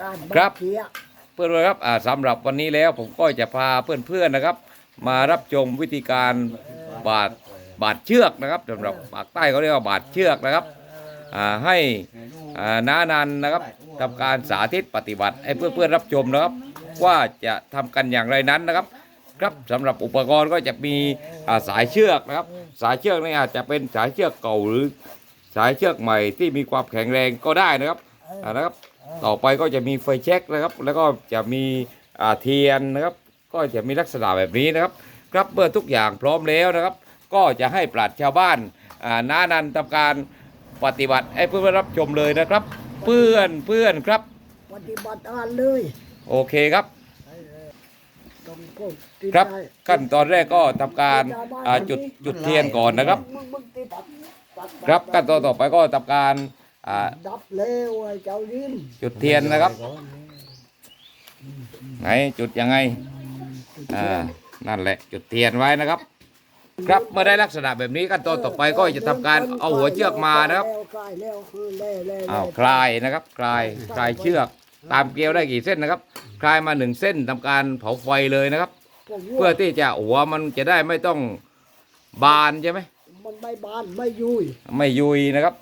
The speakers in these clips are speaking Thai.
การครับเชียเพื่อนๆครับอ่าสำหรับวันนี้แล้วผมก็จะพาเพื่อนๆนะครับ มารับชมวิธีการบาดบาดเชือกนะครับสำหรับปากใต้เขาเรียกว่าบาดเชือกนะครับอ่าให้อ่าน้านันนะครับทำการสาธิตปฏิบัติให้เพื่อนๆรับชมนะครับ ว่าจะทำกันอย่างไรนั้นนะครับ ครับสำหรับอุปกรณ์ก็จะมีอ่าสายเชือกนะครับ สายเชือกนี่อาจจะเป็นสายเชือกเก่าหรือ สายเชือกใหม่ที่มีความแข็งแรงก็ได้นะครับอ่านะครับ ต่อไปก็จะมีไฟแช็กนะครับ แล้วก็จะมีอ่าเทียนนะครับ ก็จะมีลักษณะแบบนี้นะครับ ครับเมื่อทุกอย่างพร้อมแล้วนะครับ ก็จะให้ปราชญ์ชาวบ้านอ่าน้านันทำการปฏิบัติให้เพื่อนๆรับชมเลยนะครับ เพื่อนเพื่อนครับ ปฏิบัติการเลย โอเคครับต้องพูดที่ครับได้ขั้นตอนแรกก็ทำการอ่าจุดจุดเทียนก่อนนะครับมึงมึงติดดับดับครับขั้นตอนต่อไปก็ทำการ อ่าดับเร็วไอ้เจ้าดินจุดเทียนนะครับ ไหนจุดยังไงอ่านั่นแหละจุดเทียนไว้นะครับ ครับเมื่อได้ลักษณะแบบนี้ขั้นตอนต่อไปก็จะทำการเอาหัวเชือกมานะครับคลายแล้วคือเล่เล่อ้าวคลายนะครับคลายคลายเชือกตามเกลียวได้กี่เส้นนะครับ คลายมาหนึ่งเส้นทำการเผาไฟเลยนะครับ เพื่อที่จะหัวมันจะได้ไม่ต้องบานใช่ไหมมันไม่บานไม่ยุยไม่ยุยนะครับ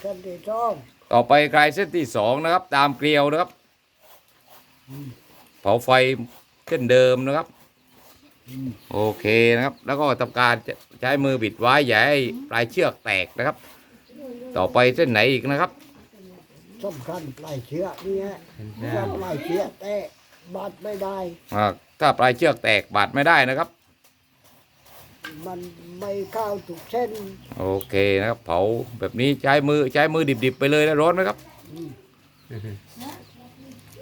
เอาเส้นที่สองต่อไปคลายเส้นที่สองนะครับ ตามเกลียวนะครับ เผาไฟเช่นเดิมนะครับ โอเคนะครับ แล้วก็ทำการใช้มือบิดไว้อย่าให้ปลายเชือกแตกนะครับ ต่อไปเส้นไหนอีกนะครับสำคัญปลายเชือกนี่ฮะถ้าปลายเชือกแต่บาดไม่ได้ถ้าปลายเชือกแตกบาดไม่ได้นะครับ มันไม่เข้าถูกเส้นโอเคนะครับเผาแบบนี้ใช้มือใช้มือดิบๆไปเลยนะร้อนไหมครับ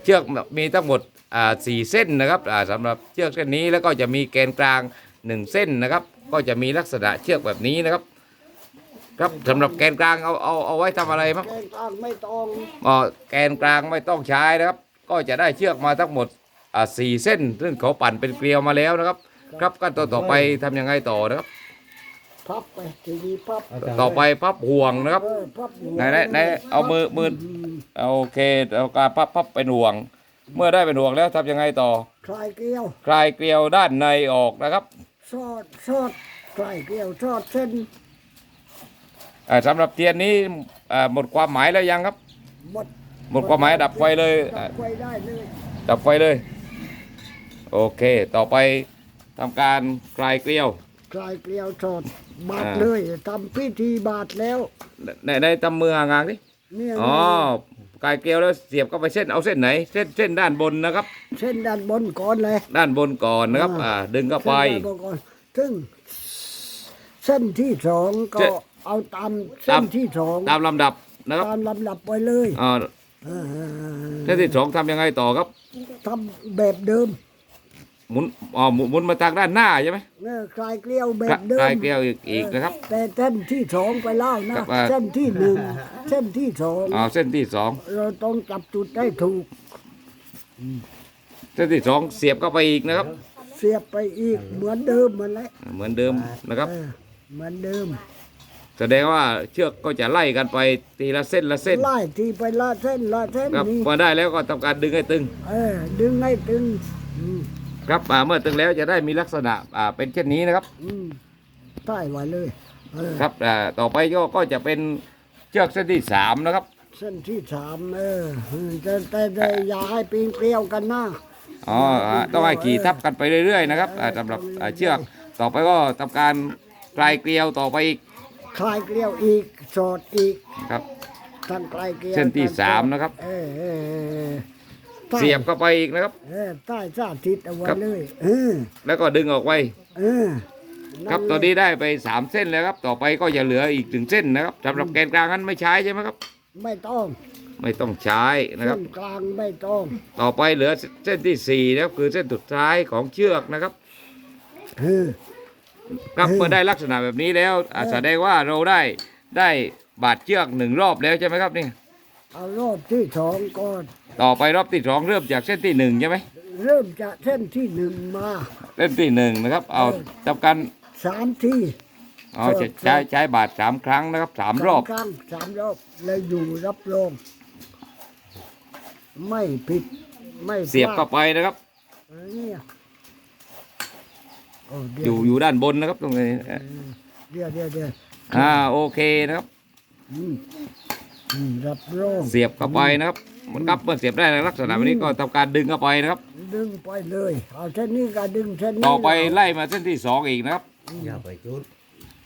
เชือกมีทั้งหมดอ่าสี่เส้นนะครับอ่าสำหรับเชือกเส้นนี้แล้วก็จะมีแกนกลางหนึ่งเส้นนะครับ ก็จะมีลักษณะเชือกแบบนี้นะครับ ครับสำหรับแกนกลางเอาเอาเอาไว้ทำอะไรมั้งแกงกลางไม่ต้องอ๋อแกนกลางไม่ต้องใช้นะครับ ก็จะได้เชือกมาทั้งหมดอ่าสี่เส้น ซึ่งเขาปั่นเป็นเกลียวมาแล้วนะครับ ครับขั้นตอนต่อไปทำยังไงต่อนะครับพับไปทีนี้พับต่อไปพับห่วงนะครับเออพับหัวไหนไหนไหนเอามือมือเอาโอเคเอาการพับพับเป็นห่วง เมื่อได้เป็นห่วงแล้วทำยังไงต่อ คลายเกลียวคลายเกลียวด้านในออกนะครับซอดซอดคลายเกลียวซอดเส้นอ่าสำหรับเทียนนี้อ่าหมดความหมายแล้วยังครับ หมดหมดความหมายดับไฟเลยดัอ่าบไฟได้เลยดับไฟเลย โอเค ต่อไป ทำการคลายเกลียวคลายเกลียวซอดบาดอ่าเลยทำพิธีบาดแล้วในในทำมือห่างๆดิเนี่ยอ๋อคลายเกลียวแล้วเสียบเข้าไปเส้นเอาเส้นไหน เส้นเส้นด้านบนนะครับ เส้นด้านบนก่อนเลย ด้านบนก่อนนะครับ อ่า ดึงเข้าไปเส้นด้านบนก่อนซึ่งเส้นที่สองก็เส้นเอาตามเส้นตามที่สองตามลำดับนะครับตามลำดับไปเลยอ่าเออเส้นที่สองทำยังไงต่อครับทำแบบเดิม หมุนอ๋อหมุนหมุนมาทางด้านหน้าใช่ไหมเออคลายเกลียวแบคลาบเดิม คลายเกลียวอีกอีกนะครับ แต่เส้นที่สองไปเล่านะครับอ่า เส้นที่หนึ่งเส้นที่สองอ๋อเส้นที่สองเราต้องจับจุดได้ถูกเส้นที่สองเสียบเข้าไปอีกนะครับ เสียบไปอีกเหมือนเดิมเหมือนแหละเหมือนเดิมนะครับ เออเหมือนเดิมแสดงว่าเชือกก็จะไล่กันไปทีละเส้นละเส้นไล่ทีไปละเส้นละเส้นครับนี้พอได้แล้วก็ทำการดึงให้ตึง เออดึงให้ตึงอืม ครับอ่าเมื่อตึงแล้วจะได้มีลักษณะอ่าเป็นเช่นนี้นะครับ อืมใต้ไว้เลยเออครับอ่าต่อไปก็ก็จะเป็นเชือกเส้นที่สามนะครับ เส้นที่สามเออแต่แต่แต่อย่าให้ปีนเกลียวกันนะ อ๋ออ่าต้องให้ขี่ทับกันไปเรื่อยๆนะครับอ่าสำหรับอ่าเชือกต่อไปก็ทำการคลายเกลียวต่อไปอีกคลายเกลียวอีกสอดอีกครับ ท่านคลายเกลียวเส้นที่ท่สามอดนะครับ เออเออเออใต้ เสียบเข้าไปอีกนะครับ เออใต้สาธิตเอาไว้ครับ เลย เออแล้วก็ดึงออกไป เออครับตอนนี้ได้ไปสามเส้นแล้วครับ ต่อไปก็จะเหลืออีกหนึ่งเส้นนะครับสำหรับแกนกลางนั้นไม่ใช้ใช่ไหมครับ ไม่ต้องไม่ต้องใช้นะครับ เส้นกลางไม่ต้องต่อไปเหลือเส้นที่สี่นะครับคือเส้นสุดท้ายของเชือกนะครับ เออ ครับเออ เมื่อได้ลักษณะแบบนี้แล้วอะแสดงว่าเราได้ได้บาดเชือกหนึ่งรอบแล้วใช่ไหมครับนี่ เอารอบที่สองก่อน ต่อไปรอบที่สองเริ่มจากเส้นที่หนึ่งใช่ไหมเริ่มจากเส้นที่หนึ่งมาเส้นที่หนึ่งนะครับ เอาทำการสามที่เอาใช้ใช้ใช้บาดสามครั้งนะครับสามรอบสครั้งสามรอบเลยอยู่รับรองไม่ผิดไม่เสียบพลเข้าดไปนะครับเออเนี่ยโอ้อเดี๋ยวยู่อยู่ด้านบนนะครับตรงนี้เออเดี๋ยวเดี๋ยวเดี๋ยวอ่าโอเคนะครับ อืม อืมรับรองเสียบเข้าไปนะครับมันครับเมื่อเสียบได้ในลักษณะแบบนี้ก็ทำการดึงเข้าไปนะครับ ดึงไปเลยเอาเส้นนี้ก็ดึงเส้นนี้ต่อไปแล้วไล่มาเส้นที่สองอีกนะครับ อย่าไปจุด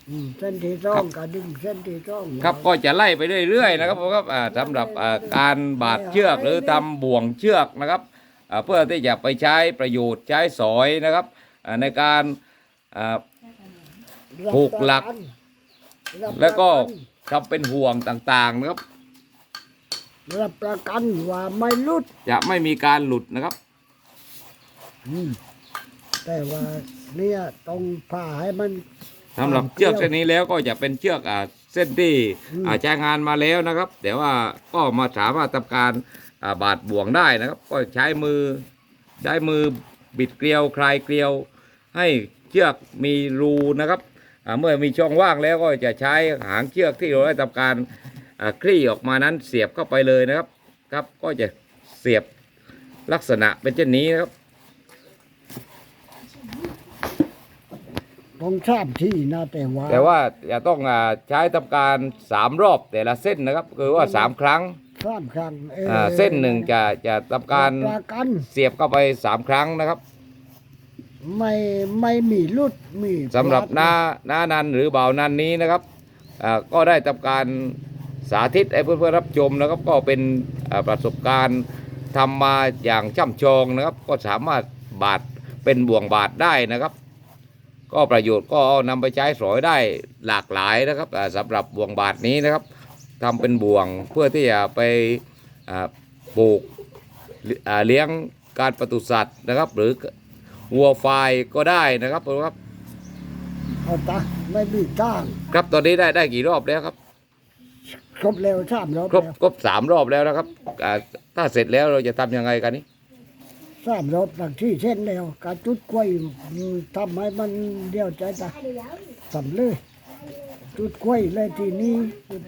อืมเส้นที่สองก็ดึงเส้นที่สองครับก็จะไล่ไปเรื่อยๆนะครับผมครับอ่าสำหรับอ่าการบาดเชือกหรือทำบ่วงเชือกนะครับอ่าเพื่อที่จะไปใช้ประโยชน์ใช้สอยนะครับอ่าในการอ่ารับผูกหลักประนรับแล้วก็ ประนทำเป็นห่วงต่างๆนะครับ รับประกันว่าไม่หลุดจะไม่มีการหลุดนะครับ อืมแต่ว่าเนี่ยต้องผ่าให้มัน สำหรับเชือกเส้นนี้แล้วก็จะเป็นเชือกอ่าเส้นที่อืม อ่าใช้งานมาแล้วนะครับ แต่ว่าก็มาสามารถทำการอ่าบาดบ่วงได้นะครับ ก็ใช้มือใช้มือบิดเกลียวคลายเกลียว ให้เชือกมีรูนะครับอ่า เมื่อมีช่องว่างแล้วก็จะใช้หางเชือกที่เราได้ทำการอ่าคลี่ออกมานั้นเสียบเข้าไปเลยนะครับครับ ก็จะเสียบลักษณะเป็นเช่นนี้นะครับต้องทราบที่นะแต่ว่า แต่ว่าจะต้องอ่าใช้ทำการสามรอบแต่ละเส้นนะครับ คือว่าสามครั้งสามครั้งอออ่าเส้นหนึ่งจะจะทำการประกันเสียบเข้าไปสามครั้งนะครับ ไม่ไม่มีหลุดมีสำหรับพลดหน้าหน้านันหรือเบาวนันนี้นะครับอ่าก็ได้ทำการสาธิตให้เพื่อนๆรับชมนะครับ ก็เป็นอ่าประสบการณ์ทำมาอย่างช่ำชองนะครับ ก็สามารถบาดเป็นบ่วงบาดได้นะครับ ก็ประโยชน์ก็เอานำไปใช้สอยได้หลากหลายนะครับอ่าสำหรับบ่วงบาดนี้นะครับทำเป็นบ่วงเพื่อที่จะไปอ่าปลูกอ่าเลี้ยงการปศุสัตว์นะครับ หรือ วัวควายก็ได้นะครับครับเอาตาไม่มีตั้งครับตอนนี้ได้ได้กี่รอบแล้วครับ ครบแล้วสามรอบครบแล้วครบสามรอบแล้วนะครับอ่าถ้าเสร็จแล้วเราจะทำยังไงกันนี่สามรอบหลังที่เช่นแล้วการจุดกล้วยอืมทำให้มันเดียวใจตาทำเลย จุดกล้วยเลยทีนี้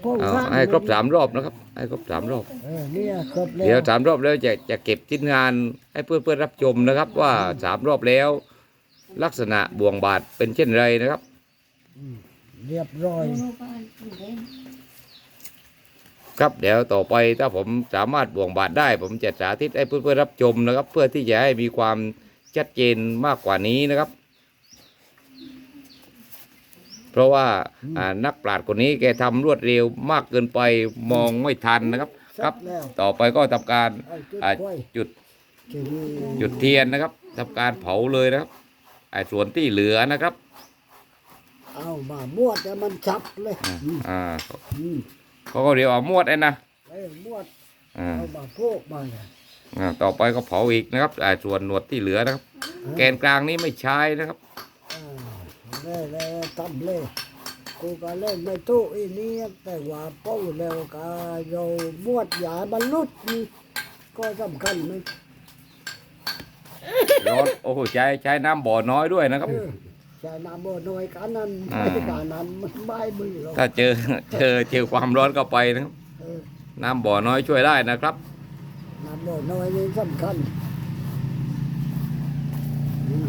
พ่อเอาข้างให้ครบสามรอบนะครับ ให้ครบสามรอบ เออเนี่ยครบแล้วเดี๋ยวสามรอบแล้วจะจะเก็บชิ้นงานให้เพื่อนเพื่อนๆรับชมนะครับ ว่าสามรอบแล้ว ลักษณะบ่วงบาทเป็นเช่นไรนะครับ เรียบร้อย ครับเดี๋ยวต่อไปถ้าผมสามารถบ่วงบาทได้ ผมจะสาธิตให้เพื่อนเพื่อนๆรับชมนะครับ เพื่อที่จะให้มีความชัดเจนมากกว่านี้นะครับ เพราะว่าอ่านักปราชญ์คนนี้แกทำรวดเร็วมากเกินไปมองไม่ทันนะครับ ครับแล้วต่อไปก็ทำการไอ้จุดอ่ากล้วยจุดทีนี้จุดเทียนนะครับทำการเผาเลยนะครับไอ้ส่วนที่เหลือนะครับเอามาบวดแต่มันชับเลยอ่าอืมอ่าอืมเขาก็เรียกว่ามวดไอ้นะเอ้ยบวดอ่าเอามาโพกมาเลยอ่าต่อไปก็เผาอีกนะครับไอ้ส่วนหนวดที่เหลือนะครับ แกนกลางนี้ไม่ใช้นะครับอ่า เล่เล่ทำเลยกูก็เล่นไม่ตู้อีนี้แต่ว่าเป้าแล้วก็เราบวดยาบรรลุนี่ก็สำคัญไหมร้อนโอ้โหใช้ใช้น้ำบ่อน้อยด้วยนะครับ ใช่น้ำบ่อน้อยกันนั้นไม่การนั้นมันไม่มือหรอกถ้าเจอเจอเจอความร้อนเข้าไปนะครับน้ำบ่อน้อยช่วยได้นะครับ น้ำบ่อน้อยนี่สำคัญอืม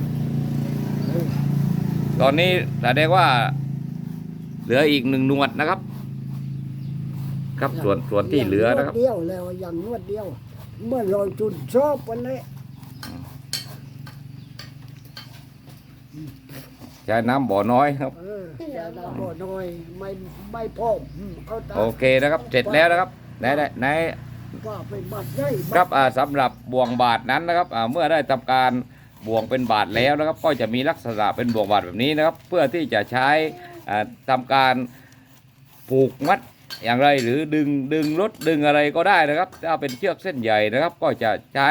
เออ ตอนนี้แสดงว่า เหลืออีกหนึ่งหนวดนะครับ ครับส่วนส่วนที่เหลือนะครับย่างวดเดียวแล้วอย่างนวดเดียว เมื่อเราจุดชอบวันนี้ใช้น้ำบ่อน้อยครับ เอออย่าน้ำบ่อน้อยไม่ไม่พออืมเอาตาโอเคนะครับ เสร็จแล้วนะครับไหนไหนไหน ว่าเป็นบัตรใหญ่ครับอ่าสำหรับบ่วงบาทนั้นนะครับอ่าเมื่อได้ทำการ บ่วงเป็นบาทแล้วนะครับ ก็จะมีลักษณะเป็นบ่วงบาทแบบนี้นะครับ เพื่อที่จะใช้อ่าทำการผูกมัดอย่างไรหรือดึงดึงรถดึงอะไรก็ได้นะครับ ถ้าเป็นเชือกเส้นใหญ่นะครับ ก็จะใช้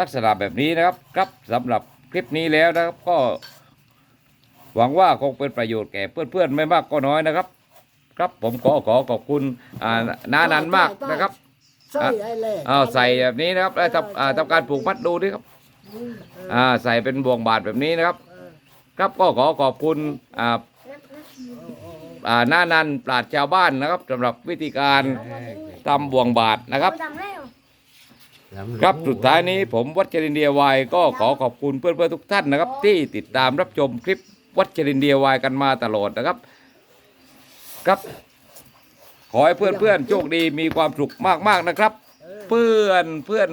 ลักษณะแบบนี้นะครับครับสำหรับคลิปนี้แล้วนะครับก็ หวังว่าคงเป็นประโยชน์แก่เพื่อนๆไม่มากก็น้อยนะครับ ครับผมขอขอขอบคุณอ่าน้านันมากนะครับใส่ไอ้แหละเอาใส่แบบนี้นะครับแล้วทำอ่าทำการผูกมัดดูดิครับ อ่าใส่เป็นบ่วงบาทแบบนี้นะครับ ครับก็ขอขอบคุณอ่าอ่าหน้านันปราชญ์ชาวบ้านนะครับสำหรับวิธีการทำบ่วงบาทนะครับทำแล้วครับสุดท้ายนี้ผมวัชรินเดียวายก็ขอขอบคุณเพื่อนๆทุกท่านนะครับ ที่ติดตามรับชมคลิปวัชรินเดียวายกันมาตลอดนะครับ ครับ ขอให้เพื่อนๆโชคดีมีความสุขมากๆนะครับ เพื่อนเพื่อน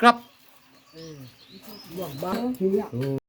ครับ บวกบังเทีย